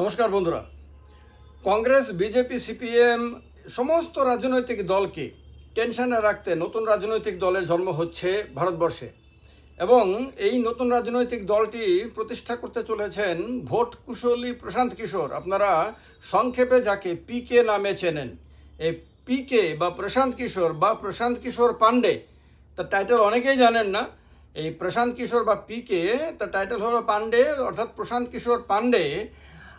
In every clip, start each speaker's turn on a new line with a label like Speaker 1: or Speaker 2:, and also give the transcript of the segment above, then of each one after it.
Speaker 1: নমস্কার বন্ধুরা। Congress, BJP, CPM সমস্ত রাজনৈতিক দলকে টেনশনে রাখতে নতুন রাজনৈতিক দলের জন্ম হচ্ছে ভারতবর্ষে এবং এই নতুন রাজনৈতিক দলটি প্রতিষ্ঠা করতে চলেছেন ভোট কুশলী প্রশান্ত কিশোর। আপনারা সংক্ষেপে যাকে পিকে নামে চেনেন, এই পিকে বা প্রশান্ত কিশোর বা প্রশান্ত কিশোর পান্ডে তার টাইটেল অনেকেই জানেন না। এই প্রশান্ত কিশোর বা পিকে তার টাইটেল হলো পান্ডে অর্থাৎ প্রশান্ত কিশোর পান্ডে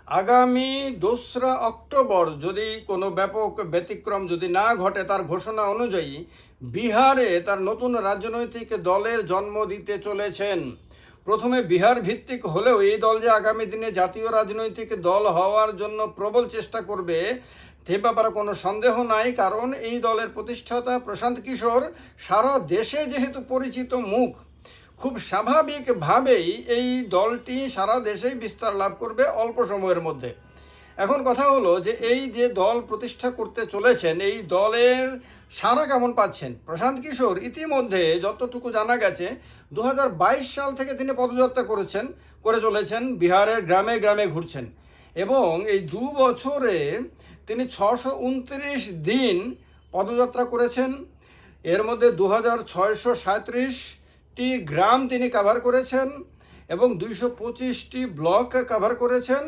Speaker 1: আগামী দোসরা অক্টোবর যদি কোনো ব্যাপক ব্যতিক্রম যদি না ঘটে, তার ঘোষণা অনুযায়ী বিহারে তার নতুন রাজনৈতিক দলের জন্ম দিতে চলেছেন। প্রথমে বিহার ভিত্তিক হলেও এই দল যে আগামী দিনে জাতীয় রাজনৈতিক দল হওয়ার জন্য প্রবল চেষ্টা করবে, সে ব্যাপারে কোনো সন্দেহ নাই, কারণ এই দলের প্রতিষ্ঠাতা প্রশান্ত কিশোর সারা দেশে যেহেতু পরিচিত মুখ খুব স্বাভাবিকভাবেই এই দলটি সারা দেশেই বিস্তার লাভ করবে অল্প সময়ের মধ্যে। এখন কথা হলো যে এই যে দল প্রতিষ্ঠা করতে চলেছেন, এই দলের সারা কেমন পাচ্ছেন? প্রশান্ত কিশোর, ইতিমধ্যে যতটুকু জানা গেছে দু হাজার বাইশ সাল থেকে তিনি পদযাত্রা করেছেন, করে চলেছেন, বিহারের গ্রামে গ্রামে ঘুরছেন। এবং এই দু বছরে তিনি ছশো উনত্রিশ দিন পদযাত্রা করেছেন। এর মধ্যে দু হাজার ছয়শো সাঁইত্রিশ সাঁত্রিশটি গ্রাম তিনি কভার করেছেন এবং দুইশো পঁচিশটি ব্লক কভার করেছেন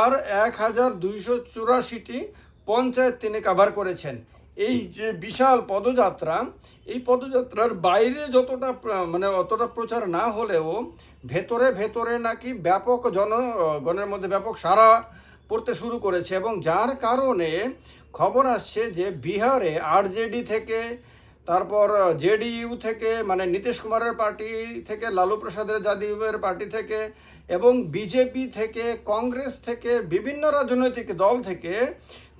Speaker 1: আর এক হাজার দুইশো চুরাশিটি পঞ্চায়েত তিনি কভার করেছেন। এই যে বিশাল পদযাত্রা, এই পদযাত্রার বাইরে যতটা মানে অতটা প্রচার না হলেও ভেতরে ভেতরে নাকি ব্যাপক জনগণের মধ্যে ব্যাপক সারা পড়তে শুরু করেছে এবং যার কারণে খবর আসছে যে বিহারে আরজেডি থেকে তারপর জেডিইউ থেকে মানে নীতিশ কুমারের পার্টি থেকে, লালু প্রসাদের যাদবের পার্টি থেকে এবং বিজেপি থেকে, কংগ্রেস থেকে, বিভিন্ন রাজনৈতিক দল থেকে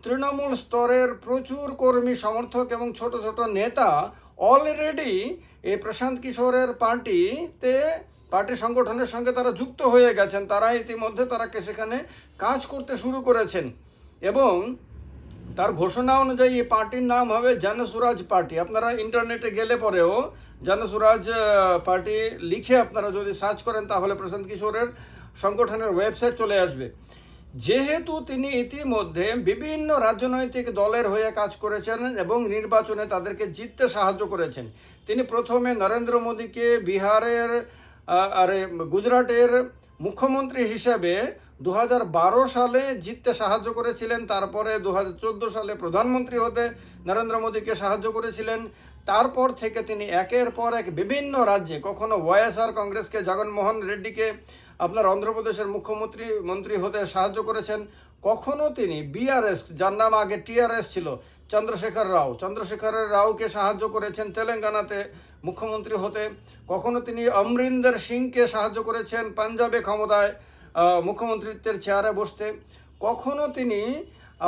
Speaker 1: তৃণমূল স্তরের প্রচুর কর্মী, সমর্থক এবং ছোট ছোট নেতা অলরেডি এই প্রশান্ত কিশোরের পার্টিতে, পার্টি সংগঠনের সঙ্গে তারা যুক্ত হয়ে গেছেন। তারা ইতিমধ্যে তারা সেখানে কাজ করতে শুরু করেছেন এবং তার ঘোষণা অনুযায়ী এই পার্টির নাম হবে জনসুরাজ পার্টি। আপনারা ইন্টারনেটে গেলে পরেও জনসুরাজ পার্টি লিখে আপনারা যদি সার্চ করেন, তাহলে প্রশান্ত কিশোরের সংগঠনের ওয়েবসাইট চলে আসবে। যেহেতু তিনি ইতিমধ্যে বিভিন্ন রাজনৈতিক দলের হয়ে কাজ করেছেন এবং নির্বাচনে তাদেরকে জিততে সাহায্য করেছেন, তিনি প্রথমে নরেন্দ্র মোদীকে বিহারের আরে, গুজরাটের মুখ্যমন্ত্রী হিসেবে দু হাজার বারো সালে জিততে সাহায্য করেছিলেন, তারপরে দু হাজার চোদ্দ সালে প্রধানমন্ত্রী হতে নরেন্দ্র মোদীকে সাহায্য করেছিলেন। তারপর থেকে তিনি একের পর এক বিভিন্ন রাজ্যে, কখনো ওয়াইএসআর কংগ্রেসকে, জগনমোহন রেড্ডিকে, আপনার অন্ধ্রপ্রদেশের মুখ্যমন্ত্রী, মন্ত্রী হতে সাহায্য করেছেন। কখনো তিনি বিআরএস যার নাম আগে টিআরএস ছিল, চন্দ্রশেখর রাও। চন্দ্রশেখর রাওকে সাহায্য করেছেন তেলেঙ্গানাতে মুখ্যমন্ত্রী হতে। কখনো তিনি অমরিন্দর সিংকে সাহায্য করেছেন পাঞ্জাবে ক্ষমতায়। মুখ্যমন্ত্রিত্বের চেয়ারে বসতে কখনো তিনি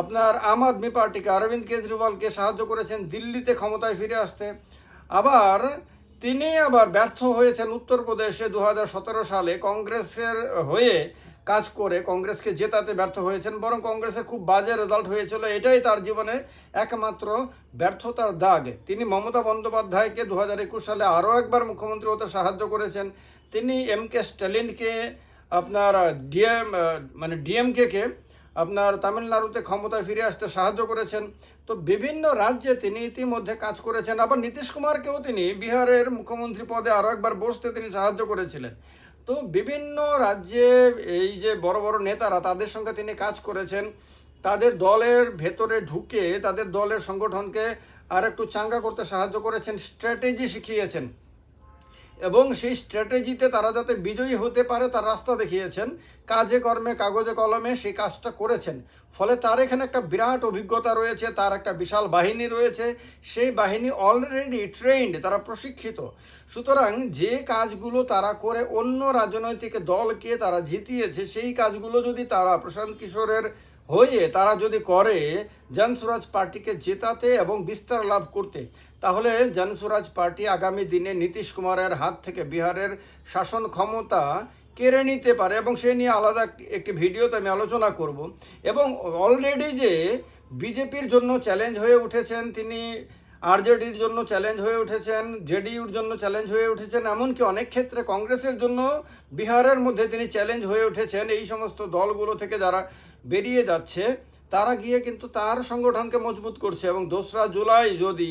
Speaker 1: আপনার আম আদমি পার্টিকে, অরবিন্দ কেজরিওয়ালকে সাহায্য করেছেন দিল্লিতে ক্ষমতায় ফিরে আসতে। আবার তিনি আবার ব্যর্থ হয়েছেন উত্তরপ্রদেশে দু হাজার সতেরো সালে কংগ্রেসের হয়ে কাজ করে, কংগ্রেসকে জেতাতে ব্যর্থ হয়েছেন, বরং কংগ্রেসের খুব বাজে রেজাল্ট হয়েছিল। এটাই তার জীবনে একমাত্র ব্যর্থতার দাগ। তিনি মমতা বন্দ্যোপাধ্যায়কে দু হাজার একুশ সালে আরও একবার মুখ্যমন্ত্রী হতে সাহায্য করেছেন। তিনি এম কে স্ট্যালিনকে আপনার ডিএম মানে ডিএমকে কে আপনার তামিলনাড়ুতে ক্ষমতায় ফিরে আসতে সাহায্য করেছেন। তো বিভিন্ন রাজ্যে তিনি ইতিমধ্যে কাজ করেছেন। আবার নীতিশ কুমারকেও তিনি বিহারের মুখ্যমন্ত্রী পদে আরও একবার বসতে তিনি সাহায্য করেছিলেন। তো বিভিন্ন রাজ্যে এই যে বড় বড় নেতারা তাদের সঙ্গে তিনি কাজ করেছেন। তাদের দলের ভেতরে ঢুকে তাদের দলের সংগঠনকে আর একটু চাঙ্গা করতে সাহায্য করেছেন, স্ট্র্যাটেজি শিখিয়েছেন। এবং সেই স্ট্র্যাটেজিতে তারা যাতে বিজয়ী হতে পারে, তার রাস্তা দেখিয়েছেন। কাজে কর্মে, কাগজে কলমে সেই কাজটা করেছেন। ফলে তার এখানে একটা বিরাট অভিজ্ঞতা রয়েছে, তার একটা বিশাল বাহিনী রয়েছে। সেই বাহিনী অলরেডি ট্রেন্ড তারা প্রশিক্ষিত। সুতরাং যে কাজগুলো তারা করে অন্য রাজনৈতিক দলকে তারা জিতিয়েছে, সেই কাজগুলো যদি তারা প্রশান্ত কিশোরের হয়ে তারা যদি করে জনসুরাজ পার্টিকে জেতাতে এবং বিস্তার লাভ করতে, তাহলে জনসুরাজ পার্টি আগামী দিনে নীতিশ কুমারের হাত থেকে বিহারের শাসন ক্ষমতা কেড়ে নিতে পারে এবং সে নিয়ে আলাদা একটি ভিডিওতে আমি আলোচনা করব। এবং অলরেডি যে বিজেপির জন্য চ্যালেঞ্জ হয়ে উঠেছেন তিনি আরজেডির জন্য চ্যালেঞ্জ হয়ে উঠেছেন জেডিউর জন্য চ্যালেঞ্জ হয়ে উঠেছেন, এমনকি অনেক ক্ষেত্রে কংগ্রেসের জন্য বিহারের মধ্যে তিনি চ্যালেঞ্জ হয়ে উঠেছেন। এই সমস্ত দলগুলো থেকে যারা বেরিয়ে যাচ্ছে তারা গিয়ে কিন্তু তার সংগঠনকে মজবুত করছে এবং দোসরা জুলাই যদি,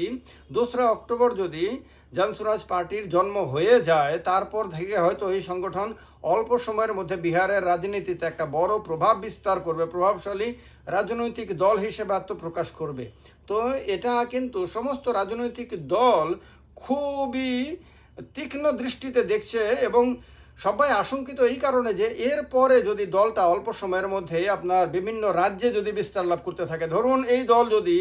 Speaker 1: দোসরা অক্টোবর যদি জনসুরাজ পার্টির জন্ম হয়ে যায়, তারপর থেকে হয়তো এই সংগঠন অল্প সময়ের মধ্যে বিহারের রাজনীতিতে একটা বড় প্রভাব বিস্তার করবে, প্রভাবশালী রাজনৈতিক দল হিসেবে আত্মপ্রকাশ করবে। তো এটা কিন্তু সমস্ত রাজনৈতিক দল খুবই তীক্ষ্ণ দৃষ্টিতে দেখছে এবং সবাই আশঙ্কিত এই কারণে যে এর পরে যদি দলটা অল্প সময়ের মধ্যে আপনার বিভিন্ন রাজ্যে যদি বিস্তার লাভ করতে থাকে, ধরুন এই দল যদি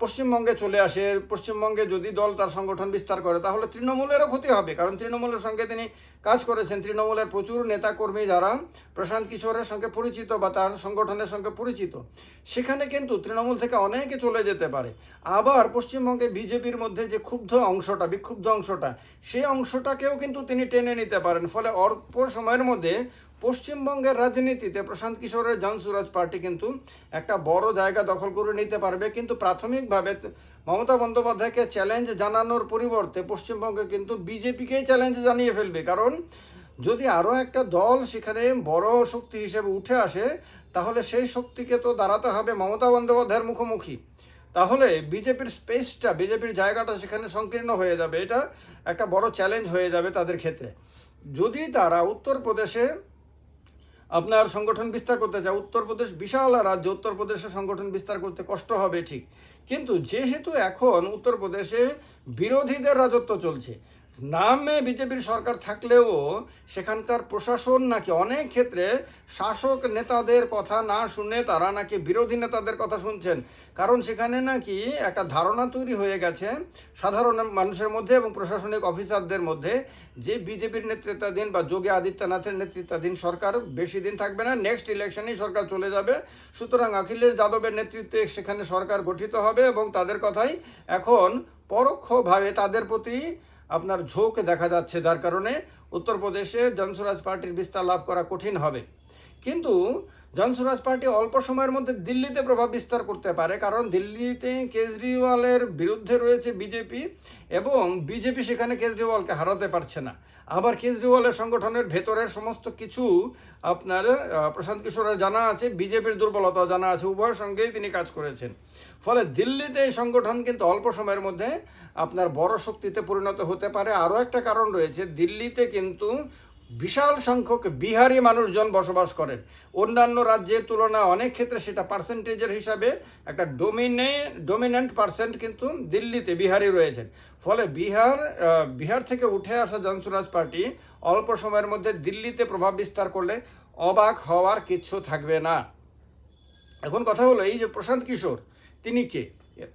Speaker 1: পশ্চিমবঙ্গে চলে আসে। পশ্চিমবঙ্গে যদি দল তার সংগঠন বিস্তার করে, তাহলে তৃণমূলেরও ক্ষতি হবে। কারণ তৃণমূলের সঙ্গে তিনি কাজ করেছেন। তৃণমূলের প্রচুর নেতাকর্মী যারা প্রশান্ত কিশোরের সঙ্গে পরিচিত বা তার সংগঠনের সঙ্গে পরিচিত, সেখানে কিন্তু তৃণমূল থেকে অনেকে চলে যেতে পারে। আবার পশ্চিমবঙ্গে বিজেপির মধ্যে যে ক্ষুব্ধ অংশটা, বিক্ষুব্ধ অংশটা, সেই অংশটাকেও কিন্তু তিনি টেনে নিতে পারেন। ফলে অল্প সময়ের মধ্যে পশ্চিমবঙ্গের রাজনীতিতে প্রশান্ত কিশোরের জনসুরাজ পার্টি কিন্তু একটা বড় জায়গা দখল করে নিতে পারবে। কিন্তু প্রাথমিকভাবে মমতা বন্দ্যোপাধ্যায়কে চ্যালেঞ্জ জানানোর পরিবর্তে পশ্চিমবঙ্গে কিন্তু বিজেপিকেই চ্যালেঞ্জ জানিয়ে ফেলবে। কারণ যদি আরও একটা দল সেখানে বড় শক্তি হিসেবে উঠে আসে, তাহলে সেই শক্তিকে তো দাঁড়াতে হবে মমতা বন্দ্যোপাধ্যায়ের মুখোমুখি। তাহলে বিজেপির স্পেসটা বিজেপির জায়গাটা সেখানে সংকীর্ণ হয়ে যাবে। এটা একটা বড় চ্যালেঞ্জ হয়ে যাবে তাদের ক্ষেত্রে। যদি তারা উত্তরপ্রদেশে আপনার সংগঠন বিস্তার করতে চায়, উত্তরপ্রদেশ বিশাল রাজ্য উত্তরপ্রদেশে সংগঠন বিস্তার করতে কষ্ট হবে, ঠিক। কিন্তু যেহেতু এখন উত্তরপ্রদেশে বিরোধীদের রাজত্ব চলছে নামে বিজেপির সরকার থাকলেও সেখানকার প্রশাসন নাকি অনেক ক্ষেত্রে শাসক নেতাদের কথা না শুনে তারা নাকি বিরোধী নেতাদের কথা শুনছেন। কারণ সেখানে নাকি একটা ধারণা তৈরি হয়ে গেছে সাধারণ মানুষের মধ্যে এবং প্রশাসনিক অফিসারদের মধ্যে যে বিজেপির নেতৃত্বাধীন বা যোগী আদিত্যনাথের নেতৃত্বাধীন সরকার বেশি দিন থাকবে না নেক্সট ইলেকশনেই সরকার চলে যাবে। সুতরাং অখিলেশ যাদবের নেতৃত্বে সেখানে সরকার গঠিত হবে এবং তাদের কথাই এখন পরোক্ষভাবে তাদের প্রতি আপনার ঝোঁক দেখা যাচ্ছে। যার কারণে উত্তরপ্রদেশে জনস্বরাজ পার্টির বিস্তার লাভ করা কঠিন হবে। কিন্তু জনসুরাজ পার্টি অল্প সময়ের মধ্যে দিল্লিতে প্রভাব বিস্তার করতে পারে, কারণ দিল্লিতে কেজরিওয়ালের বিরুদ্ধে রয়েছে বিজেপি এবং বিজেপি সেখানে কেজরিওয়ালকে হারাতে পারছে না। আবার কেজরিওয়ালের সংগঠনের ভেতরের সমস্ত কিছু আপনার প্রশান্ত কিশোরের জানা আছে, বিজেপির দুর্বলতা জানা আছে উভয়ের সঙ্গেই তিনি কাজ করেছেন। ফলে দিল্লিতে এই সংগঠন কিন্তু অল্প সময়ের মধ্যে আপনার বড় শক্তিতে পরিণত হতে পারে। আরও একটা কারণ রয়েছে, দিল্লিতে কিন্তু বিশাল সংখ্যক বিহারি মানুষজন বসবাস করেন। অন্যান্য রাজ্যের তুলনায় অনেক ক্ষেত্রে সেটা পার্সেন্টেজের হিসাবে একটা ডোমিনে, ডোমিনেন্ট পার্সেন্ট কিন্তু দিল্লিতে বিহারি রয়েছেন। ফলে বিহার বিহার থেকে উঠে আসা জনসুরাজ পার্টি অল্প সময়ের মধ্যে দিল্লিতে প্রভাব বিস্তার করলে অবাক হওয়ার কিচ্ছু থাকবে না। এখন কথা হলো এই যে প্রশান্ত কিশোর, তিনি কে?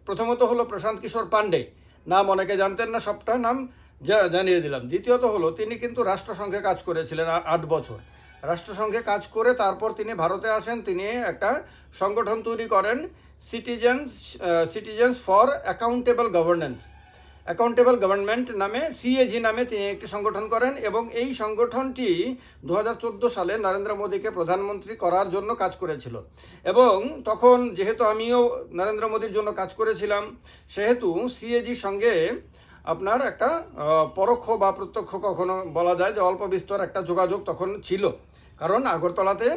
Speaker 1: প্রথমত হলো প্রশান্ত কিশোর পান্ডে নাম অনেকে জানতেন না সবটা নাম জা- জানিয়ে দিলাম। দ্বিতীয়ত হলো, তিনি কিন্তু রাষ্ট্রসংঘে কাজ করেছিলেন আট বছর। রাষ্ট্রসংঘে কাজ করে তারপর তিনি ভারতে আসেন, তিনি একটা সংগঠন তৈরি করেন citizens citizens for accountable governance accountable government নামে সিএজি নামে তিনি একটি সংগঠন করেন এবং এই সংগঠনটি দু হাজার চোদ্দ সালে নরেন্দ্র মোদীকে প্রধানমন্ত্রী করার জন্য কাজ করেছিল। এবং তখন যেহেতু আমিও নরেন্দ্র মোদীর জন্য কাজ করেছিলাম, সেহেতু সিএজির সঙ্গে আপনার একটা পরোক্ষ বা প্রত্যক্ষ কখনো বলা যায় যে অল্প বিস্তর একটা যোগাযোগ তখন ছিল। কারণ আগরতলাতে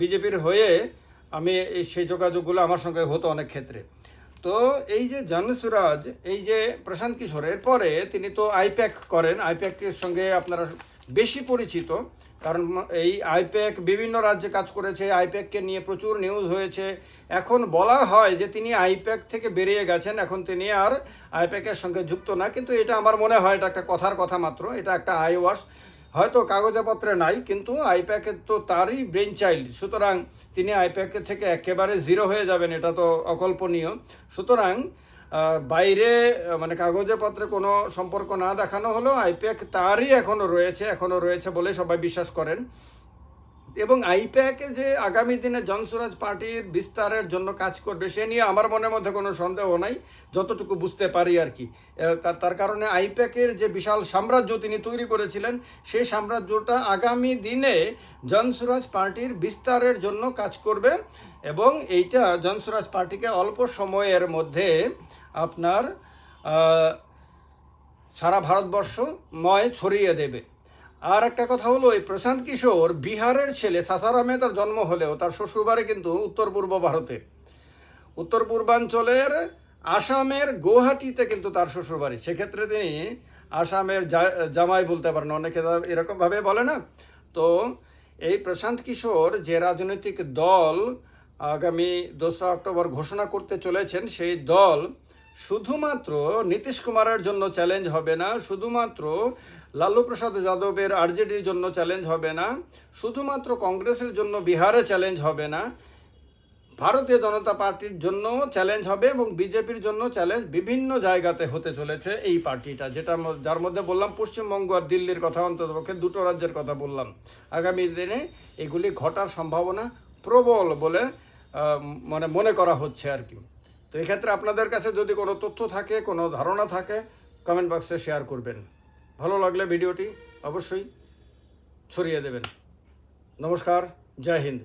Speaker 1: বিজেপির হয়ে আমি এই সেই যোগাযোগগুলো আমার সঙ্গে হতো অনেক ক্ষেত্রে। তো এই যে জানসুরাজ, এই যে প্রশান্ত কিশোরের পরে তিনি তো আইপ্যাক করেন। আইপ্যাকের সঙ্গে আপনারা বেশি পরিচিত, কারণ এই আইপ্যাক বিভিন্ন রাজ্যে কাজ করেছে, আইপ্যাককে নিয়ে প্রচুর নিউজ হয়েছে। এখন বলা হয় যে তিনি আইপ্যাক থেকে বেরিয়ে গেছেন, এখন তিনি আর আইপ্যাকের সঙ্গে যুক্ত না, কিন্তু এটা আমার মনে হয় এটা একটা কথার কথা মাত্র, এটা একটা আই ওয়াশ হয়তো কাগজপত্রে নাই, কিন্তু আইপ্যাকের তো তারই ব্রেন চাইল্ড সুতরাং তিনি আইপ্যাকের থেকে একেবারে জিরো হয়ে যাবেন, এটা তো অকল্পনীয়। সুতরাং বাইরে মানে কাগজে পত্রে কোনো সম্পর্ক না দেখানো হলেও আইপ্যাক তারই এখনও রয়েছে এখনও রয়েছে বলে সবাই বিশ্বাস করেন। এবং আইপ্যাকে যে আগামী দিনে জনসুরাজ পার্টির বিস্তারের জন্য কাজ করবে, সে নিয়ে আমার মনের মধ্যে কোনো সন্দেহ নাই, যতটুকু বুঝতে পারি আর কি। তার কারণে আইপ্যাকের যে বিশাল সাম্রাজ্য তিনি তৈরি করেছিলেন, সেই সাম্রাজ্যটা আগামী দিনে জনসুরাজ পার্টির বিস্তারের জন্য কাজ করবে এবং এইটা জনসুরাজ পার্টিকে অল্প সময়ের মধ্যে আপনার সারা ভারতবর্ষময় ছড়িয়ে দেবে। আর একটা কথা হলো, এই প্রশান্ত কিশোর বিহারের ছেলে সাসারামে তার জন্ম হলেও তার শ্বশুরবাড়ি কিন্তু উত্তর পূর্ব ভারতে। উত্তর পূর্বাঞ্চলের আসামের গুয়াহাটিতে কিন্তু তার শ্বশুরবাড়ি। সেক্ষেত্রে তিনি আসামের জামাই বলতে পারেন, অনেকে এরকমভাবে বলে না। তো এই প্রশান্ত কিশোর যে রাজনৈতিক দল আগামী দোসরা অক্টোবর ঘোষণা করতে চলেছেন, সেই দল শুধুমাত্র নীতিশ কুমারের জন্য চ্যালেঞ্জ হবে না, শুধুমাত্র লালু প্রসাদ যাদবের আরজেডির জন্য চ্যালেঞ্জ হবে না, শুধুমাত্র কংগ্রেসের জন্য বিহারে চ্যালেঞ্জ হবে না, ভারতীয় জনতা পার্টির জন্য চ্যালেঞ্জ হবে এবং বিজেপির জন্য চ্যালেঞ্জ বিভিন্ন জায়গাতে হতে চলেছে এই পার্টিটা, যেটা যার মধ্যে বললাম পশ্চিমবঙ্গ আর দিল্লির কথা অন্ততপক্ষে দুটো রাজ্যের কথা বললাম। আগামী দিনে এগুলি ঘটার সম্ভাবনা প্রবল বলে মানে মনে করা হচ্ছে আর কি। তো এক্ষেত্রে আপনাদের কাছে যদি কোনো তথ্য থাকে, কোনো ধারণা থাকে কমেন্ট বক্সে শেয়ার করবেন। ভালো লাগলে ভিডিওটি অবশ্যই ছড়িয়ে দেবেন। নমস্কার, জয় হিন্দ।